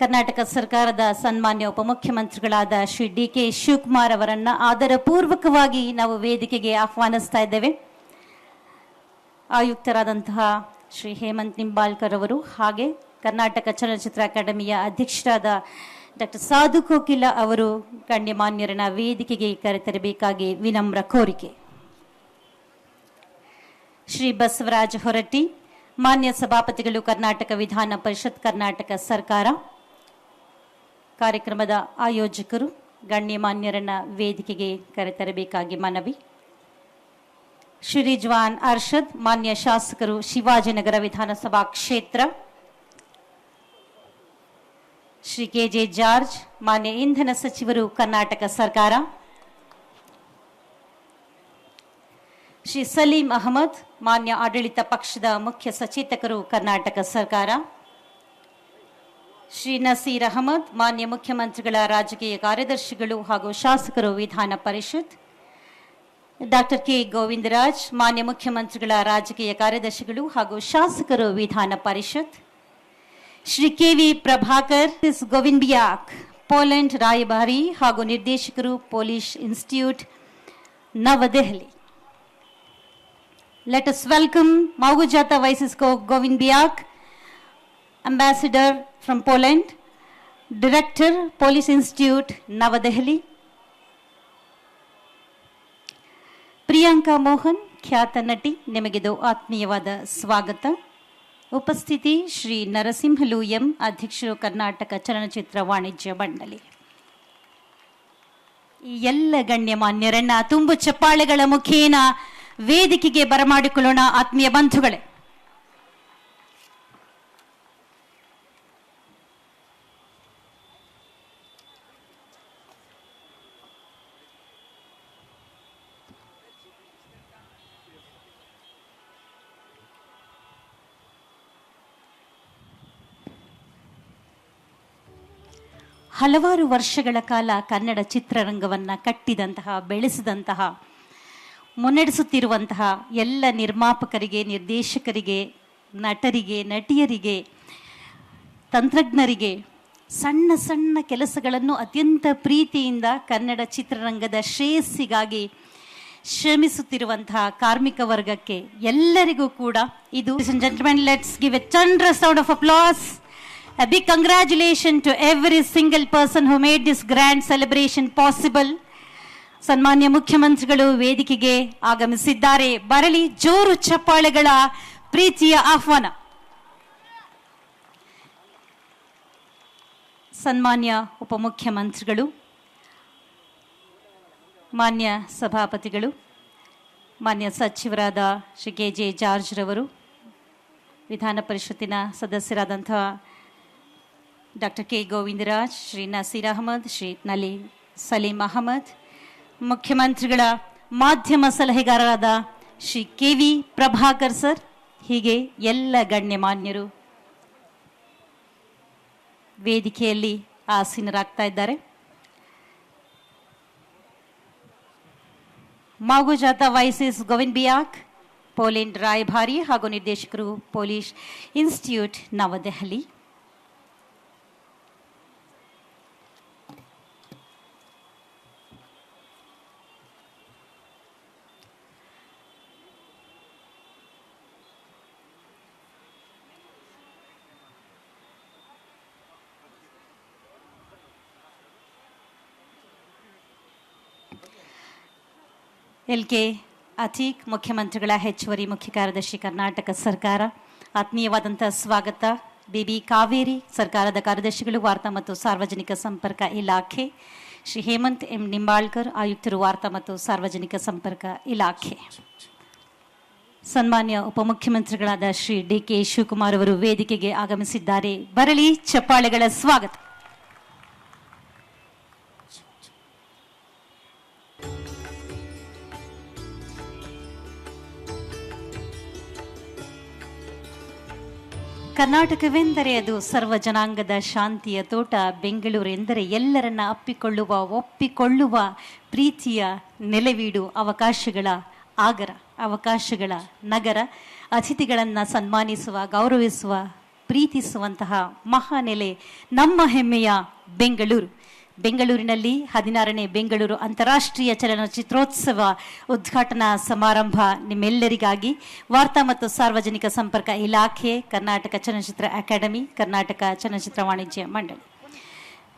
ಕರ್ನಾಟಕ ಸರ್ಕಾರದ ಸನ್ಮಾನ್ಯ ಉಪಮುಖ್ಯಮಂತ್ರಿಗಳಾದ ಶ್ರೀ ಡಿ ಕೆ ಶಿವಕುಮಾರ್ ಅವರನ್ನು ಆದರಪೂರ್ವಕವಾಗಿ ನಾವು ವೇದಿಕೆಗೆ ಆಹ್ವಾನಿಸ್ತಾ ಇದ್ದೇವೆ. ಆಯುಕ್ತರಾದಂತಹ ಶ್ರೀ ಹೇಮಂತ್ ನಿಂಬಾಳ್ಕರ್ ಅವರು ಹಾಗೆ ಕರ್ನಾಟಕ ಚಲನಚಿತ್ರ ಅಕಾಡೆಮಿಯ ಅಧ್ಯಕ್ಷರಾದ ಡಾಕ್ಟರ್ ಸಾಧು ಕೋಕಿಲ ಅವರು ಗಣ್ಯಮಾನ್ಯರನ್ನ ವೇದಿಕೆಗೆ ಕರೆತರಬೇಕಾಗಿ ವಿನಮ್ರ ಕೋರಿಕೆ. ಶ್ರೀ ಬಸವರಾಜ ಹೊರಟ್ಟಿ, ಮಾನ್ಯ ಸಭಾಪತಿಗಳು ಕರ್ನಾಟಕ ವಿಧಾನ ಪರಿಷತ್, ಕರ್ನಾಟಕ ಸರ್ಕಾರ ಕಾರ್ಯಕ್ರಮದ ಆಯೋಜಕರು, ಗಣ್ಯಮಾನ್ಯರನ್ನ ವೇದಿಕೆಗೆ ಕರೆತರಬೇಕಾಗಿ ಮನವಿ. ಶ್ರೀ ರಿಜ್ವಾನ್ ಅರ್ಷದ್, ಮಾನ್ಯ ಶಾಸಕರು ಶಿವಾಜಿನಗರ ವಿಧಾನಸಭಾ ಕ್ಷೇತ್ರ. ಶ್ರೀ ಕೆ ಜೆ ಜಾರ್ಜ್, ಮಾನ್ಯ ಇಂಧನ ಸಚಿವರು ಕರ್ನಾಟಕ ಸರ್ಕಾರ. ಶ್ರೀ ಸಲೀಂ ಅಹಮದ್, ಮಾನ್ಯ ಆಡಳಿತ ಪಕ್ಷದ ಮುಖ್ಯ ಸಚೇತಕರು ಕರ್ನಾಟಕ ಸರ್ಕಾರ. ಶ್ರೀ ನಸೀರ್ ಅಹಮದ್ ಮಾನ್ಯ ಮುಖ್ಯಮಂತ್ರಿಗಳ ರಾಜಕೀಯ ಕಾರ್ಯದರ್ಶಿಗಳು ಹಾಗೂ ಶಾಸಕರು ವಿಧಾನ ಪರಿಷತ್ ಡಾಕ್ಟರ್ ಕೆ ಗೋವಿಂದರಾಜ್ ಮಾನ್ಯ ಮುಖ್ಯಮಂತ್ರಿಗಳ ರಾಜಕೀಯ ಕಾರ್ಯದರ್ಶಿಗಳು ಹಾಗೂ ಶಾಸಕರು ವಿಧಾನ ಪರಿಷತ್ Shri K V Prabhakar S Govind Biak Poland ರಾಯಭಾರಿ ಹಾಗೂ ನಿರ್ದೇಶಕರು police institute Navadehali. Let us welcome ಮಾಗುಜಾತ ವೈಸಿಸ್ಕೋ Govind Biak, Ambassador from Poland, Director, Police Institute, Navadehli. Priyanka Mohan ಖ್ಯಾತ ನಟಿ ನಿಮಗಿದು ಆತ್ಮೀಯವಾದ ಸ್ವಾಗತ ಉಪಸ್ಥಿತಿ ಶ್ರೀ ನರಸಿಂಹಲು ಎಂ ಅಧ್ಯಕ್ಷರು ಕರ್ನಾಟಕ ಚಲನಚಿತ್ರ ವಾಣಿಜ್ಯ ಮಂಡಳಿ ಎಲ್ಲ ಗಣ್ಯಮಾನ್ಯರನ್ನ ತುಂಬು ಚಪ್ಪಾಳೆಗಳ ಮುಖೇನ ವೇದಿಕೆಗೆ ಬರಮಾಡಿಕೊಳ್ಳೋಣ ಆತ್ಮೀಯ ಬಂಧುಗಳೇ ಹಲವಾರು ವರ್ಷಗಳ ಕಾಲ ಕನ್ನಡ ಚಿತ್ರರಂಗವನ್ನು ಕಟ್ಟಿದಂತಹ, ಬೆಳೆಸಿದಂತಹ, ಮುನ್ನಡೆಸುತ್ತಿರುವಂತಹ ಎಲ್ಲ ನಿರ್ಮಾಪಕರಿಗೆ, ನಿರ್ದೇಶಕರಿಗೆ, ನಟರಿಗೆ, ನಟಿಯರಿಗೆ, ತಂತ್ರಜ್ಞರಿಗೆ ಸಣ್ಣ ಸಣ್ಣ ಕೆಲಸಗಳನ್ನು ಅತ್ಯಂತ ಪ್ರೀತಿಯಿಂದ ಕನ್ನಡ ಚಿತ್ರರಂಗದ ಶ್ರೇಯಸ್ಸಿಗಾಗಿ ಶ್ರಮಿಸುತ್ತಿರುವಂತಹ ಕಾರ್ಮಿಕ ವರ್ಗಕ್ಕೆ ಎಲ್ಲರಿಗೂ ಕೂಡ ಇದು. Let's give a Chandra sound of applause A big congratulations to every single person who made this grand celebration possible. ಸನ್ಮಾನ್ಯ ಮುಖ್ಯಮಂತ್ರಿಗಳು ವೇದಿಕೆಗೆ ಆಗಮಿಸಿದ್ದಾರೆ ಬರಲಿ, ಜೋರು ಚಪ್ಪಾಳೆಗಳ ಪ್ರೀತಿಯ ಆಹ್ವಾನ ಸನ್ಮಾನ್ಯ ಉಪಮುಖ್ಯಮಂತ್ರಿಗಳು, ಮಾನ್ಯ ಸಭಾಪತಿಗಳು, ಮಾನ್ಯ ಸಚಿವರಾದ ಶ್ರೀ ಕೆ ಜೆ ಜಾರ್ಜ್ ರವರು, ವಿಧಾನ ಪರಿಷತ್ತಿನ ಸದಸ್ಯರಾದಂತಹ ಡಾಕ್ಟರ್ ಕೆ ಗೋವಿಂದರಾಜ್ ಶ್ರೀ ನಸೀರ್ ಅಹಮದ್ ಶ್ರೀ ನಲಿ ಸಲೀಂ ಅಹಮದ್ ಮುಖ್ಯಮಂತ್ರಿಗಳ ಮಾಧ್ಯಮ ಸಲಹೆಗಾರರಾದ Shri K V Prabhakar sir ಹೀಗೆ ಎಲ್ಲ ಗಣ್ಯಮಾನ್ಯರು ವೇದಿಕೆಯಲ್ಲಿ ಆಸೀನರಾಗ್ತಾ ಇದ್ದಾರೆ. ಮಾಗುಜಾತ ವೈಸಿಸ್ ಗೋವಿಂದ್ ಬಿಯಾಕ್, ಪೋಲೆಂಡ್ ರಾಯಭಾರಿ ಹಾಗೂ ನಿರ್ದೇಶಕರು police institute Navadehali. L K Ateeq ಮುಖ್ಯಮಂತ್ರಿಗಳ ಹೆಚ್ಚುವರಿ ಮುಖ್ಯ ಕಾರ್ಯದರ್ಶಿ ಕರ್ನಾಟಕ ಸರ್ಕಾರ. ಆತ್ಮೀಯವಾದಂಥ ಸ್ವಾಗತ. ಬಿಬಿ ಕಾವೇರಿ ಸರ್ಕಾರದ ಕಾರ್ಯದರ್ಶಿಗಳು, ವಾರ್ತಾ ಮತ್ತು ಸಾರ್ವಜನಿಕ ಸಂಪರ್ಕ ಇಲಾಖೆ. ಶ್ರೀ ಹೇಮಂತ್ ಎಂ ನಿಂಬಾಳ್ಕರ್, ಆಯುಕ್ತರು, ವಾರ್ತಾ ಮತ್ತು ಸಾರ್ವಜನಿಕ ಸಂಪರ್ಕ ಇಲಾಖೆ. ಸನ್ಮಾನ್ಯ ಉಪಮುಖ್ಯಮಂತ್ರಿಗಳಾದ ಶ್ರೀ ಡಿ ಕೆ ಶಿವಕುಮಾರ್ ಅವರು ವೇದಿಕೆಗೆ ಆಗಮಿಸಿದ್ದಾರೆ. ಬರಲಿ, ಚಪ್ಪಾಳೆಗಳ ಸ್ವಾಗತ. ಕರ್ನಾಟಕವೆಂದರೆ ಅದು ಸರ್ವ ಜನಾಂಗದ ಶಾಂತಿಯ ತೋಟ. ಬೆಂಗಳೂರೆಂದರೆ ಎಲ್ಲರನ್ನ ಅಪ್ಪಿಕೊಳ್ಳುವ, ಒಪ್ಪಿಕೊಳ್ಳುವ ಪ್ರೀತಿಯ ನೆಲೆವೀಡು ಅವಕಾಶಗಳ ಆಗರ, ಅವಕಾಶಗಳ ನಗರ. ಅತಿಥಿಗಳನ್ನು ಸನ್ಮಾನಿಸುವ, ಗೌರವಿಸುವ, ಪ್ರೀತಿಸುವಂತಹ ಮಹಾನೆಲೆ ನಮ್ಮ ಹೆಮ್ಮೆಯ ಬೆಂಗಳೂರು. ಬೆಂಗಳೂರಿನಲ್ಲಿ ಹದಿನಾರನೇ ಬೆಂಗಳೂರು ಅಂತಾರಾಷ್ಟ್ರೀಯ ಚಲನಚಿತ್ರೋತ್ಸವ ಉದ್ಘಾಟನಾ ಸಮಾರಂಭ ನಿಮ್ಮೆಲ್ಲರಿಗಾಗಿ ವಾರ್ತಾ ಮತ್ತು ಸಾರ್ವಜನಿಕ ಸಂಪರ್ಕ ಇಲಾಖೆ, ಕರ್ನಾಟಕ ಚಲನಚಿತ್ರ ಅಕಾಡೆಮಿ, ಕರ್ನಾಟಕ ಚಲನಚಿತ್ರ ವಾಣಿಜ್ಯ ಮಂಡಳಿ.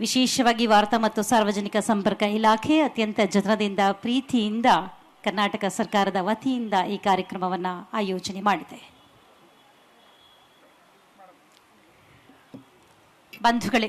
ವಿಶೇಷವಾಗಿ ವಾರ್ತಾ ಮತ್ತು ಸಾರ್ವಜನಿಕ ಸಂಪರ್ಕ ಇಲಾಖೆ ಅತ್ಯಂತ ಜನದಿಂದ ಪ್ರೀತಿಯಿಂದ ಕರ್ನಾಟಕ ಸರ್ಕಾರದ ವತಿಯಿಂದ ಈ ಕಾರ್ಯಕ್ರಮವನ್ನು ಆಯೋಜನೆ ಮಾಡಿದೆ. ಬಂಧುಗಳೇ